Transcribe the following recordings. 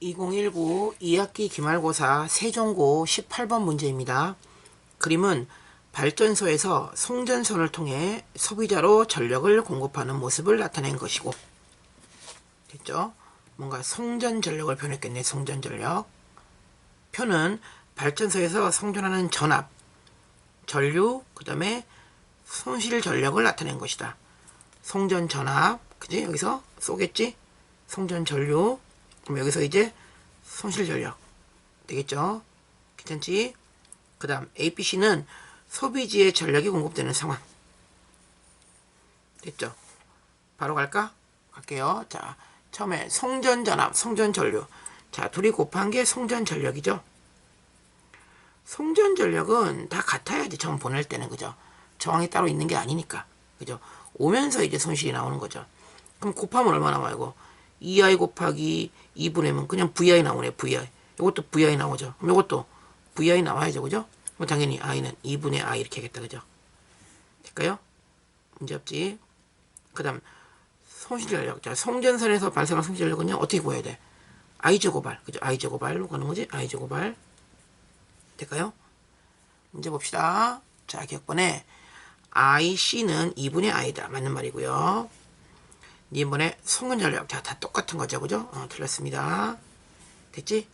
2019 2학기 기말고사 세종고 18번 문제입니다. 그림은 발전소에서 송전선을 통해 소비자로 전력을 공급하는 모습을 나타낸 것이고 됐죠? 뭔가 송전 전력을 표현했겠네. 송전 전력. 표는 발전소에서 송전하는 전압, 전류, 그 다음에 손실 전력을 나타낸 것이다. 송전 전압, 그지? 여기서 쏘겠지? 송전 전류. 그럼 여기서 이제 손실 전력. 되겠죠? 괜찮지? 그 다음 APC는 소비지에 전력이 공급되는 상황. 됐죠? 바로 갈까? 갈게요. 자, 처음에 송전 전압, 송전 전류. 자, 둘이 곱한 게 송전 전력이죠. 송전 전력은 다 같아야지 처음 보낼 때는 그죠? 저항이 따로 있는 게 아니니까 그죠? 오면서 이제 손실이 나오는 거죠. 그럼 곱하면 얼마 나와요? 이거 2i 곱하기 2분의면 그냥 vi 나오네 vi. 이것도 vi 나오죠. 그럼 이것도 vi 나와야죠, 그죠? 그럼 당연히 i는 2분의 i 이렇게 하겠다, 그죠? 될까요? 문제 없지. 그 다음 손실 전력. 자, 송전선에서 발생한 손실 전력은요 어떻게 구해야 돼? i 제곱발, 그죠? i 제곱발로 가는 거지? i 제곱발. 될까요? 문제 봅시다. 자, 기억번에 IC는 2분의 I다. 맞는 말이고요. 이번에 송근 전력. 자, 다 똑같은 거죠. 그죠? 어, 틀렸습니다. 됐지?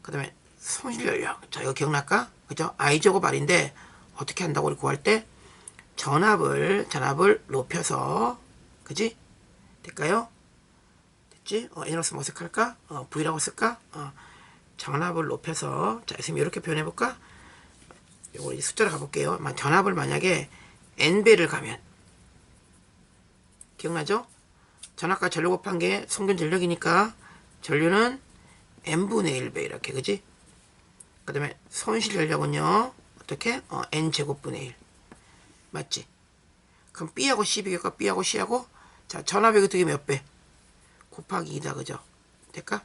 그 다음에 손실 전력. 자, 이거 기억날까? 그죠? 제곱 R인데 어떻게 한다고 우리 구할 때 전압을, 전압을 높여서 그지? 될까요? 됐지? 어, 에너스 뭐 어색할까? 어, V라고 쓸까? 어, 전압을 높여서 자, 선생님 이렇게 표현해 볼까? 요거 이제 숫자로 가볼게요. 만- 전압을 만약에 n배를 가면 기억나죠? 전압과 전류 곱한 게 성분 전력이니까 전류는 n분의 1배 이렇게 그지? 그 다음에 손실 전력은요 어떻게? 어, n 제곱분의 1 맞지? 그럼 B하고 C 비교가 B하고 C하고 자 전압이 어떻게 몇 배? 곱하기 2다 그죠? 될까?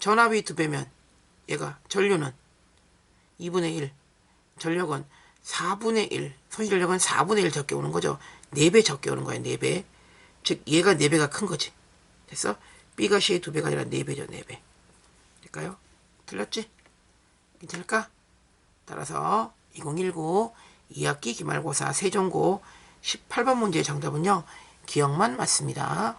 전압이 두 배면 얘가 전류는 2분의 1 전력은 4분의 1 손실전력은 4분의 1 적게 오는 거죠 4배 적게 오는 거야 4배 즉 얘가 4배가 큰 거지 됐어? B가 C의 2배가 아니라 4배죠 4배 될까요? 틀렸지? 괜찮을까? 따라서 2019 2학기 기말고사 세종고 18번 문제의 정답은요 기억만 맞습니다